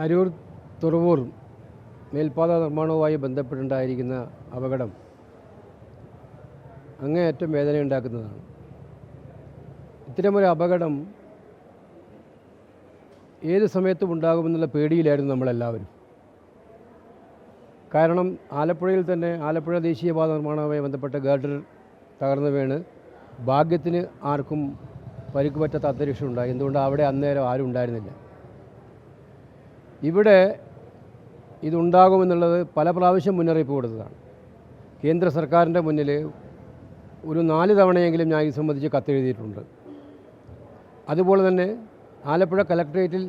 അരൂർ തുറവൂർ മേൽപ്പാത നിർമ്മാണവുമായി ബന്ധപ്പെട്ടുണ്ടായിരിക്കുന്ന അപകടം അങ്ങേയറ്റം വേദനയുണ്ടാക്കുന്നതാണ്. ഇത്തരമൊരു അപകടം ഏത് സമയത്തും ഉണ്ടാകുമെന്നുള്ള പേടിയിലായിരുന്നു നമ്മളെല്ലാവരും. കാരണം ആലപ്പുഴയിൽ തന്നെ ആലപ്പുഴ ദേശീയപാത നിർമ്മാണവുമായി ബന്ധപ്പെട്ട ഗാർഡർ തകർന്നു വീണ് ഭാഗ്യത്തിന് ആർക്കും പരിക്ക് പറ്റാത്ത അന്തരീക്ഷം ഉണ്ടായി. എന്തുകൊണ്ട് അവിടെ അന്നേരം ആരും ഉണ്ടായിരുന്നില്ല. ഇവിടെ ഇതുണ്ടാകുമെന്നുള്ളത് പല പ്രാവശ്യം മുന്നറിയിപ്പ് കൊടുത്തതാണ്. കേന്ദ്ര സർക്കാരിന്റെ മുന്നിൽ ഒരു നാല് തവണയെങ്കിലും ഞാൻ ഇത് സംബന്ധിച്ച് കത്തെഴുതിയിട്ടുണ്ട്. അതുപോലെ തന്നെ ആലപ്പുഴ കലക്ട്രേറ്റിൽ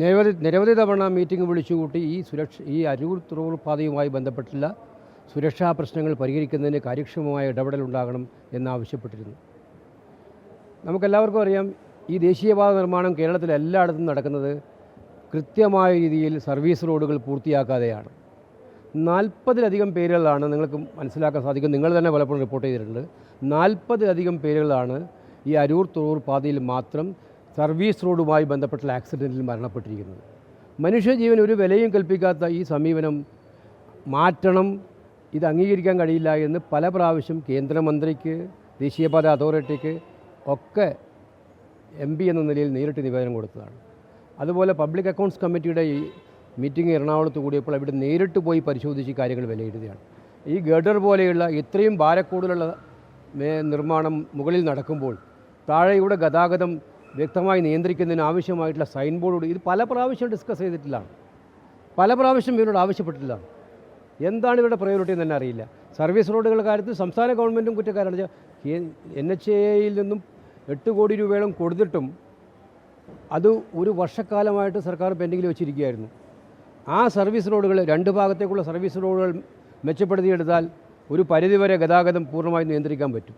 നിരവധി നിരവധി തവണ മീറ്റിംഗ് വിളിച്ചുകൂട്ടി ഈ സുരക്ഷ ഈ അരൂർ തുറവൂർ ബന്ധപ്പെട്ടുള്ള സുരക്ഷാ പ്രശ്നങ്ങൾ പരിഹരിക്കുന്നതിന് കാര്യക്ഷമമായ ഇടപെടലുണ്ടാകണം എന്നാവശ്യപ്പെട്ടിരുന്നു. നമുക്കെല്ലാവർക്കും അറിയാം ഈ ദേശീയപാത നിർമ്മാണം കേരളത്തിൽ എല്ലായിടത്തും നടക്കുന്നത് കൃത്യമായ രീതിയിൽ സർവീസ് റോഡുകൾ പൂർത്തിയാക്കാതെയാണ്. നാൽപ്പതിലധികം പേരുകളാണ് നിങ്ങൾക്ക് മനസ്സിലാക്കാൻ സാധിക്കും. നിങ്ങൾ തന്നെ പലപ്പോഴും റിപ്പോർട്ട് ചെയ്തിട്ടുണ്ട്. നാൽപ്പതിലധികം പേരുകളാണ് ഈ അരൂർ തുറൂർ പാതയിൽ മാത്രം സർവീസ് റോഡുമായി ബന്ധപ്പെട്ട ആക്സിഡന്റിൽ മരണപ്പെട്ടിരിക്കുന്നത്. മനുഷ്യജീവൻ ഒരു വിലയും കൽപ്പിക്കാത്ത ഈ സമീപനം മാറ്റണം ഇത് അംഗീകരിക്കാൻ കഴിയില്ല എന്ന് പല പ്രാവശ്യം കേന്ദ്രമന്ത്രിക്ക് ദേശീയപാത അതോറിറ്റിക്ക് ഒക്കെ എം എന്ന നിലയിൽ നേരിട്ട് നിവേദനം കൊടുത്തതാണ്. അതുപോലെ പബ്ലിക് അക്കൗണ്ട്സ് കമ്മിറ്റിയുടെ ഈ മീറ്റിംഗ് എറണാകുളത്ത് കൂടിയപ്പോൾ അവിടെ നേരിട്ട് പോയി പരിശോധിച്ച് കാര്യങ്ങൾ വിലയിരുത്തുകയാണ്. ഈ ഗഡർ പോലെയുള്ള ഇത്രയും ഭാരക്കൂടുതലുള്ള നിർമ്മാണം മുകളിൽ നടക്കുമ്പോൾ താഴെയുടെ ഗതാഗതം വ്യക്തമായി നിയന്ത്രിക്കുന്നതിന് ആവശ്യമായിട്ടുള്ള സൈൻ ബോർഡ് ഇത് പല പ്രാവശ്യം ഡിസ്കസ് ചെയ്തിട്ടില്ലാണ് പല പ്രാവശ്യം ഇവരോട് ആവശ്യപ്പെട്ടിട്ടില്ല എന്താണ് ഇവരുടെ പ്രയോറിറ്റി എന്ന് തന്നെ അറിയില്ല. സർവീസ് റോഡുകളുടെ കാര്യത്തിൽ സംസ്ഥാന ഗവൺമെന്റും കുറ്റക്കാരാണ്. എൻ എച്ച് എയിൽ നിന്നും എട്ട് കോടി രൂപയോളം കൊടുത്തിട്ടും അത് ഒരു വർഷക്കാലമായിട്ട് സർക്കാർ പെൻഡിങ്ങിൽ വെച്ചിരിക്കുകയായിരുന്നു. ആ സർവീസ് റോഡുകൾ രണ്ട് ഭാഗത്തേക്കുള്ള സർവീസ് റോഡുകൾ മെച്ചപ്പെടുത്തിയെടുത്താൽ ഒരു പരിധിവരെ ഗതാഗതം പൂർണമായി നിയന്ത്രിക്കാൻ പറ്റും.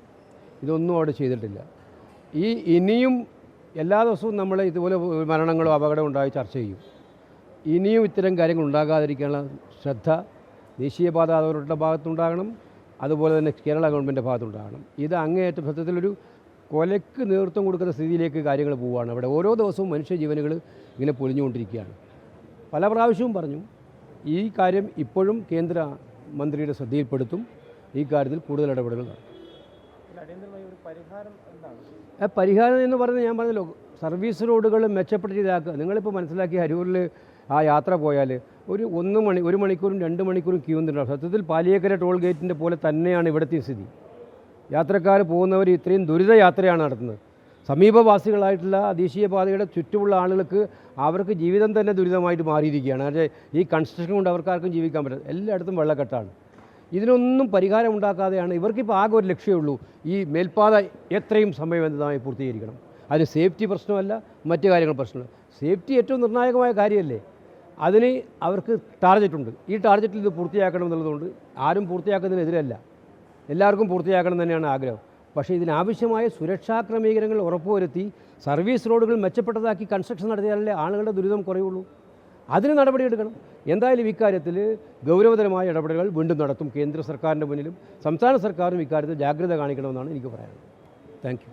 ഇതൊന്നും അവിടെ ചെയ്തിട്ടില്ല. ഈ ഇനിയും എല്ലാ ദിവസവും നമ്മൾ ഇതുപോലെ മരണങ്ങളോ അപകടം ഉണ്ടായി ചർച്ച ചെയ്യും. ഇനിയും ഇത്തരം കാര്യങ്ങൾ ഉണ്ടാകാതിരിക്കാനുള്ള ശ്രദ്ധ ദേശീയപാത അതോറിറ്റിയുടെ ഭാഗത്തുണ്ടാകണം. അതുപോലെ തന്നെ കേരള ഗവൺമെന്റിന്റെ ഭാഗത്തുണ്ടാകണം. ഇത് അങ്ങേയറ്റം സത്യത്തിലൊരു കൊലയ്ക്ക് നേതൃത്വം കൊടുക്കുന്ന സ്ഥിതിയിലേക്ക് കാര്യങ്ങൾ പോവുകയാണ്. അവിടെ ഓരോ ദിവസവും മനുഷ്യജീവനുകൾ ഇങ്ങനെ പൊലിഞ്ഞുകൊണ്ടിരിക്കുകയാണ് പല പ്രാവശ്യവും പറഞ്ഞു ഈ കാര്യം ഇപ്പോഴും കേന്ദ്ര മന്ത്രിയുടെ ശ്രദ്ധയിൽപ്പെടുത്തും. ഈ കാര്യത്തിൽ കൂടുതൽ ഇടപെടലുകൾ നടത്തും. പരിഹാരം എന്ന് പറയുന്നത് ഞാൻ പറഞ്ഞല്ലോ സർവീസ് റോഡുകൾ മെച്ചപ്പെട്ട രീതിയിലാക്കുക നിങ്ങളിപ്പോൾ മനസ്സിലാക്കി അരൂരിൽ ആ യാത്ര പോയാൽ ഒരു ഒന്ന് മണി ഒരു മണിക്കൂറും രണ്ട് മണിക്കൂറും ക്യൂ നിന്നുണ്ടാവും സത്യത്തിൽ പാലിയേക്കര ടോൾ ഗേറ്റിന്റെ പോലെ തന്നെയാണ് ഇവിടുത്തെ സ്ഥിതി. യാത്രക്കാർ പോകുന്നവർ ഇത്രയും ദുരിത യാത്രയാണ് നടത്തുന്നത്. സമീപവാസികളായിട്ടുള്ള ദേശീയപാതയുടെ ചുറ്റുമുള്ള ആളുകൾക്ക് അവർക്ക് ജീവിതം തന്നെ ദുരിതമായിട്ട് മാറിയിരിക്കുകയാണ്. അതായത് ഈ കൺസ്ട്രക്ഷൻ കൊണ്ട് അവർക്കാർക്കും ജീവിക്കാൻ പറ്റില്ല. എല്ലായിടത്തും വെള്ളക്കെട്ടാണ്. ഇതിനൊന്നും പരിഹാരം ഉണ്ടാക്കാതെയാണ് ഇവർക്കിപ്പോൾ ആകെ ഒരു ലക്ഷ്യമേ ഉള്ളൂ ഈ മേൽപ്പാത എത്രയും സമയബന്ധിതമായി പൂർത്തീകരിക്കണം. അതിന് സേഫ്റ്റി പ്രശ്നമല്ല മറ്റ് കാര്യങ്ങൾ പ്രശ്നമല്ല. സേഫ്റ്റി ഏറ്റവും നിർണായകമായ കാര്യമല്ലേ? അതിന് അവർക്ക് ടാർജറ്റുണ്ട് ഈ ടാർജറ്റിൽ ഇത് പൂർത്തിയാക്കണം എന്നുള്ളതുകൊണ്ട് ആരും പൂർത്തിയാക്കുന്നതിനെതിരല്ല. എല്ലാവർക്കും പൂർത്തിയാക്കണം തന്നെയാണ് ആഗ്രഹം. പക്ഷേ ഇതിനാവശ്യമായ സുരക്ഷാ ക്രമീകരണങ്ങൾ ഉറപ്പുവരുത്തി സർവീസ് റോഡുകൾ മെച്ചപ്പെട്ടതാക്കി കൺസ്ട്രക്ഷൻ നടത്തിയാലല്ലേ ആളുകളുടെ ദുരിതം കുറയുള്ളൂ. അതിന് നടപടിയെടുക്കണം എന്തായാലും ഇക്കാര്യത്തിൽ ഗൗരവതരമായ ഇടപെടലുകൾ വീണ്ടും നടത്തും. കേന്ദ്ര സർക്കാരിന്റെ മുന്നിലും സംസ്ഥാന സർക്കാരും ഇക്കാര്യത്തിൽ ജാഗ്രത കാണിക്കണമെന്നാണ് എനിക്ക് പറയാനുള്ളത്. താങ്ക്